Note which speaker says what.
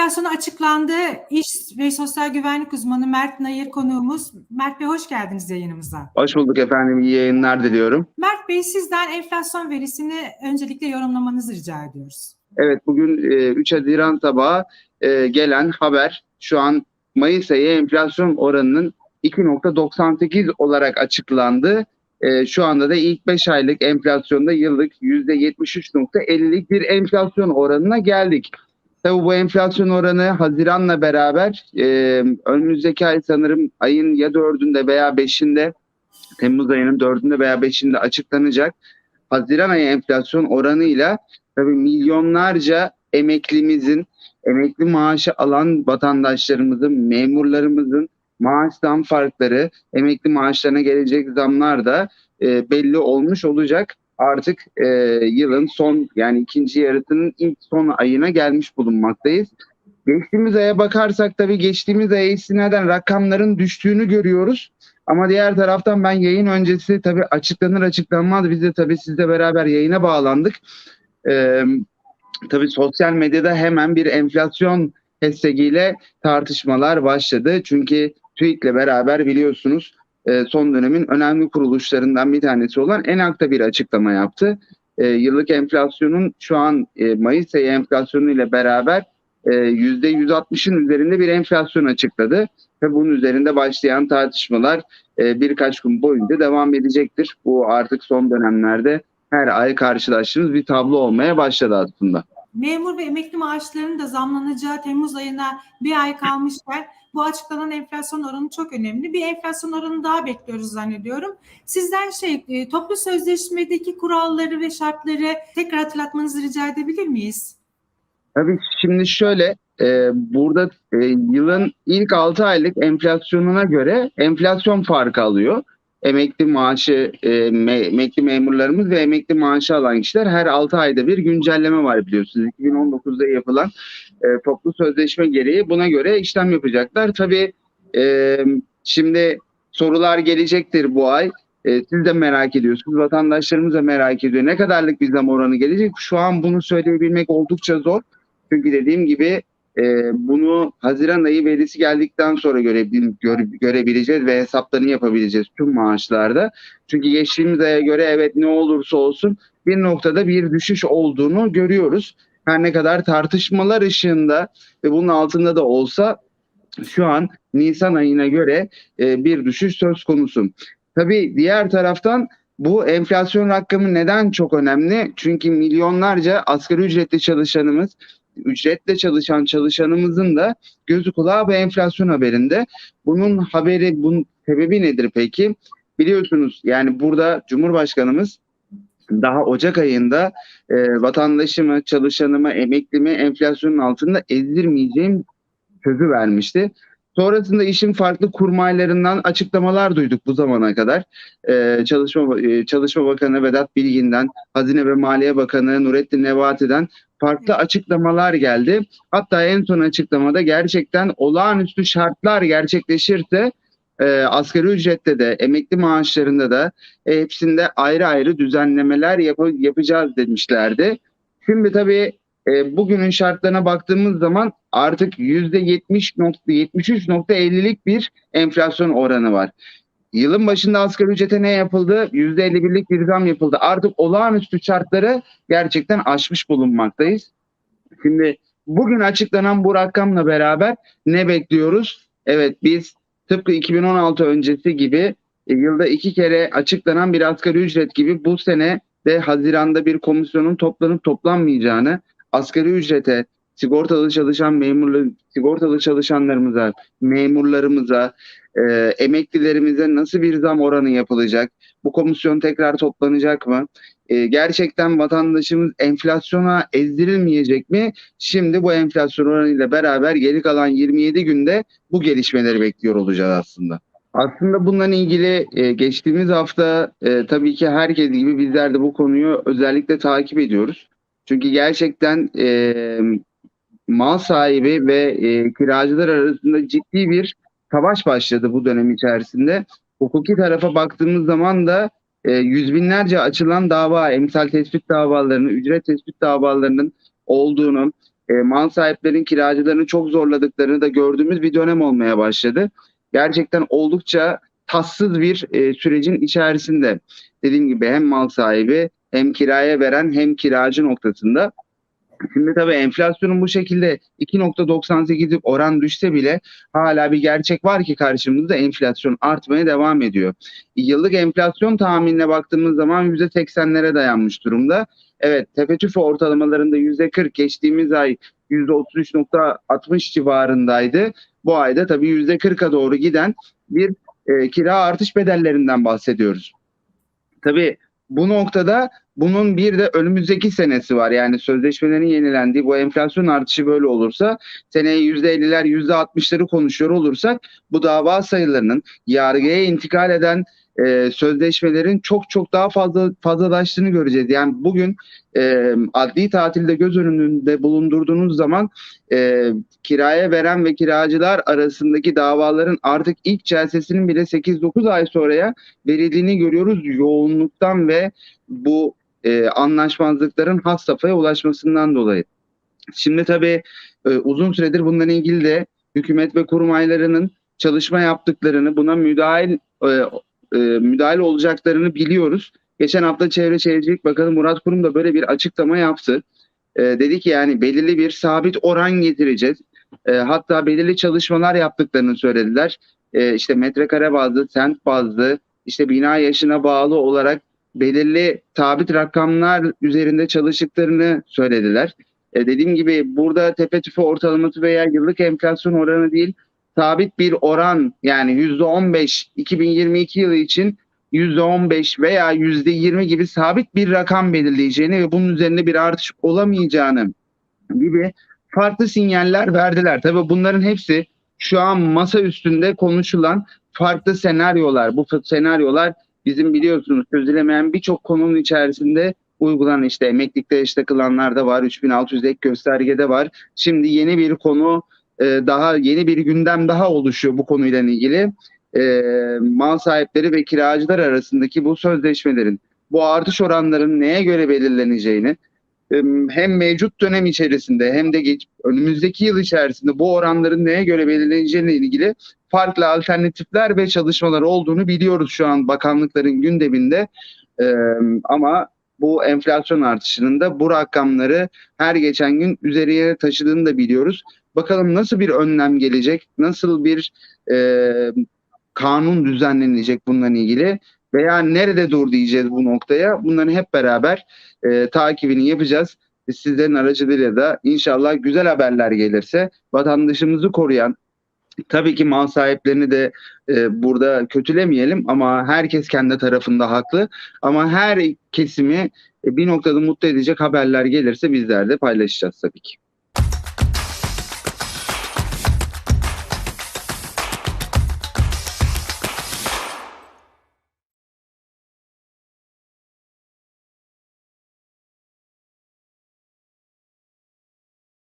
Speaker 1: enflasyonu açıklandı. İş ve Sosyal Güvenlik Uzmanı Mert Nayır konuğumuz. Mert Bey hoş geldiniz yayınımıza.
Speaker 2: Hoş bulduk efendim. İyi yayınlar diliyorum.
Speaker 1: Mert Bey sizden enflasyon verisini öncelikle yorumlamanızı rica ediyoruz.
Speaker 2: Evet bugün e, 3 Haziran sabahı e, gelen haber şu an Mayıs ayı enflasyon oranının 2.98 olarak açıklandı. E, şu anda da ilk 5 aylık enflasyonda yıllık %73.50'lik bir enflasyon oranına geldik. Tabii bu enflasyon oranı Haziran'la beraber e, önümüzdeki ay sanırım ayın ya 4'ünde veya 5'inde Temmuz ayının 4'ünde veya 5'inde açıklanacak. Haziran ayı enflasyon oranıyla tabii milyonlarca emeklimizin, emekli maaşı alan vatandaşlarımızın, memurlarımızın maaş zam farkları, emekli maaşlarına gelecek zamlar da e, belli olmuş olacak. Artık e, yılın son yani ikinci yarısının ilk son ayına gelmiş bulunmaktayız. Geçtiğimiz aya bakarsak tabii geçtiğimiz aya istinaden rakamların düştüğünü görüyoruz. Ama diğer taraftan ben yayın öncesi tabii açıklanır açıklanmaz biz de tabii sizle beraber yayına bağlandık. Ee, tabii sosyal medyada hemen bir enflasyon hashtagiyle tartışmalar başladı. Çünkü TÜİK'le beraber biliyorsunuz e, son dönemin önemli kuruluşlarından bir tanesi olan ENAK'ta bir açıklama yaptı. E, yıllık enflasyonun şu an e, Mayıs ayı enflasyonu ile beraber e, %160'ın üzerinde bir enflasyon açıkladı. Ve bunun üzerinde başlayan tartışmalar birkaç gün boyunca devam edecektir. Bu artık son dönemlerde her ay karşılaştığımız bir tablo olmaya başladı aslında.
Speaker 1: Memur ve emekli maaşlarının da zamlanacağı Temmuz ayına bir ay kalmışken bu açıklanan enflasyon oranı çok önemli. Bir enflasyon oranı daha bekliyoruz zannediyorum. Sizden şey e, toplu sözleşmedeki kuralları ve şartları tekrar hatırlatmanızı rica edebilir miyiz?
Speaker 2: Tabii şimdi şöyle e, burada e, yılın ilk 6 aylık enflasyonuna göre enflasyon farkı alıyor. Emekli maaşı, e, me- emekli memurlarımız ve emekli maaşı alan kişiler her 6 ayda bir güncelleme var biliyorsunuz. 2019'da yapılan e, toplu sözleşme gereği buna göre işlem yapacaklar. Tabii e, şimdi sorular gelecektir bu ay. E, siz de merak ediyorsunuz, vatandaşlarımız da merak ediyor. Ne kadarlık bir zam oranı gelecek? Şu an bunu söyleyebilmek oldukça zor. Çünkü dediğim gibi e, bunu Haziran ayı verisi geldikten sonra görebil, göre, görebileceğiz ve hesaplarını yapabileceğiz tüm maaşlarda. Çünkü geçtiğimiz aya göre evet ne olursa olsun bir noktada bir düşüş olduğunu görüyoruz. Her ne kadar tartışmalar ışığında ve bunun altında da olsa şu an Nisan ayına göre e, bir düşüş söz konusu. Tabii diğer taraftan bu enflasyon rakamı neden çok önemli? Çünkü milyonlarca asgari ücretli çalışanımız, ücretle çalışan çalışanımızın da gözü kulağı bu enflasyon haberinde. Bunun haberi, bunun sebebi nedir peki? Biliyorsunuz yani burada Cumhurbaşkanımız daha Ocak ayında e, vatandaşımı, çalışanımı, emeklimi enflasyonun altında ezdirmeyeceğim sözü vermişti. Sonrasında işin farklı kurmaylarından açıklamalar duyduk bu zamana kadar. Ee, Çalışma e, Çalışma Bakanı Vedat Bilgin'den, Hazine ve Maliye Bakanı Nurettin Nebati'den farklı açıklamalar geldi. Hatta en son açıklamada gerçekten olağanüstü şartlar gerçekleşirse e, asgari ücrette de, emekli maaşlarında da e, hepsinde ayrı ayrı düzenlemeler yap- yapacağız demişlerdi. Şimdi tabii e, bugünün şartlarına baktığımız zaman artık %70.73.50'lik bir enflasyon oranı var. Yılın başında asgari ücrete ne yapıldı? %51'lik bir zam yapıldı. Artık olağanüstü şartları gerçekten aşmış bulunmaktayız. Şimdi bugün açıklanan bu rakamla beraber ne bekliyoruz? Evet biz tıpkı 2016 öncesi gibi e, yılda iki kere açıklanan bir asgari ücret gibi bu sene de Haziran'da bir komisyonun toplanıp toplanmayacağını, asgari ücrete, sigortalı çalışan memurlu, sigortalı çalışanlarımıza, memurlarımıza, e, emeklilerimize nasıl bir zam oranı yapılacak? Bu komisyon tekrar toplanacak mı? E, gerçekten vatandaşımız enflasyona ezdirilmeyecek mi? Şimdi bu enflasyon oranıyla beraber geri kalan 27 günde bu gelişmeleri bekliyor olacağız aslında. Aslında bununla ilgili e, geçtiğimiz hafta e, tabii ki herkes gibi bizler de bu konuyu özellikle takip ediyoruz. Çünkü gerçekten mal sahibi ve e, kiracılar arasında ciddi bir savaş başladı bu dönem içerisinde. Hukuki tarafa baktığımız zaman da e, yüz binlerce açılan dava, emsal tespit davalarının, ücret tespit davalarının olduğunu, e, mal sahiplerin kiracılarını çok zorladıklarını da gördüğümüz bir dönem olmaya başladı. Gerçekten oldukça tatsız bir e, sürecin içerisinde. Dediğim gibi hem mal sahibi hem kiraya veren hem kiracı noktasında. Şimdi tabii enflasyonun bu şekilde 2.98'lik oran düşse bile hala bir gerçek var ki karşımızda enflasyon artmaya devam ediyor. Yıllık enflasyon tahminine baktığımız zaman %80'lere dayanmış durumda. Evet tepe tüfe ortalamalarında %40 geçtiğimiz ay %33.60 civarındaydı. Bu ayda tabii %40'a doğru giden bir e, kira artış bedellerinden bahsediyoruz. Tabii bu noktada bunun bir de önümüzdeki senesi var. Yani sözleşmelerin yenilendiği bu enflasyon artışı böyle olursa seneye %50'ler %60'ları konuşuyor olursak bu dava sayılarının yargıya intikal eden e, sözleşmelerin çok çok daha fazla fazlalaştığını göreceğiz. Yani bugün e, adli tatilde göz önünde bulundurduğunuz zaman e, kiraya veren ve kiracılar arasındaki davaların artık ilk celsesinin bile 8-9 ay sonraya verildiğini görüyoruz yoğunluktan ve bu e, anlaşmazlıkların has safhaya ulaşmasından dolayı. Şimdi tabii e, uzun süredir bununla ilgili de hükümet ve kurmaylarının çalışma yaptıklarını, buna müdahil e, e, müdahil olacaklarını biliyoruz. Geçen hafta Çevre Şehircilik Bakanı Murat Kurum da böyle bir açıklama yaptı. E, dedi ki yani belirli bir sabit oran getireceğiz. E, hatta belirli çalışmalar yaptıklarını söylediler. E, işte metrekare bazlı, sent bazlı, işte bina yaşına bağlı olarak belirli sabit rakamlar üzerinde çalıştıklarını söylediler. E, dediğim gibi burada tepe tüfe ortalaması veya yıllık enflasyon oranı değil, sabit bir oran yani %15 2022 yılı için %15 veya %20 gibi sabit bir rakam belirleyeceğini ve bunun üzerine bir artış olamayacağını gibi farklı sinyaller verdiler. Tabii bunların hepsi şu an masa üstünde konuşulan farklı senaryolar. Bu senaryolar bizim biliyorsunuz çözülemeyen birçok konunun içerisinde uygulanan işte emeklilikte eş takılanlar da var. 3600 ek göstergede var. Şimdi yeni bir konu e, daha yeni bir gündem daha oluşuyor bu konuyla ilgili. E, mal sahipleri ve kiracılar arasındaki bu sözleşmelerin bu artış oranlarının neye göre belirleneceğini e, hem mevcut dönem içerisinde hem de geç, önümüzdeki yıl içerisinde bu oranların neye göre belirleneceğine ilgili farklı alternatifler ve çalışmalar olduğunu biliyoruz şu an bakanlıkların gündeminde. Ama bu enflasyon artışının da bu rakamları her geçen gün üzerine taşıdığını da biliyoruz. Bakalım nasıl bir önlem gelecek, nasıl bir e, kanun düzenlenecek bununla ilgili veya nerede dur diyeceğiz bu noktaya. Bunların hep beraber e, takibini yapacağız. Sizlerin aracılığıyla da inşallah güzel haberler gelirse vatandaşımızı koruyan, tabii ki mal sahiplerini de e, burada kötülemeyelim ama herkes kendi tarafında haklı. Ama her kesimi e, bir noktada mutlu edecek haberler gelirse bizler de paylaşacağız tabii ki.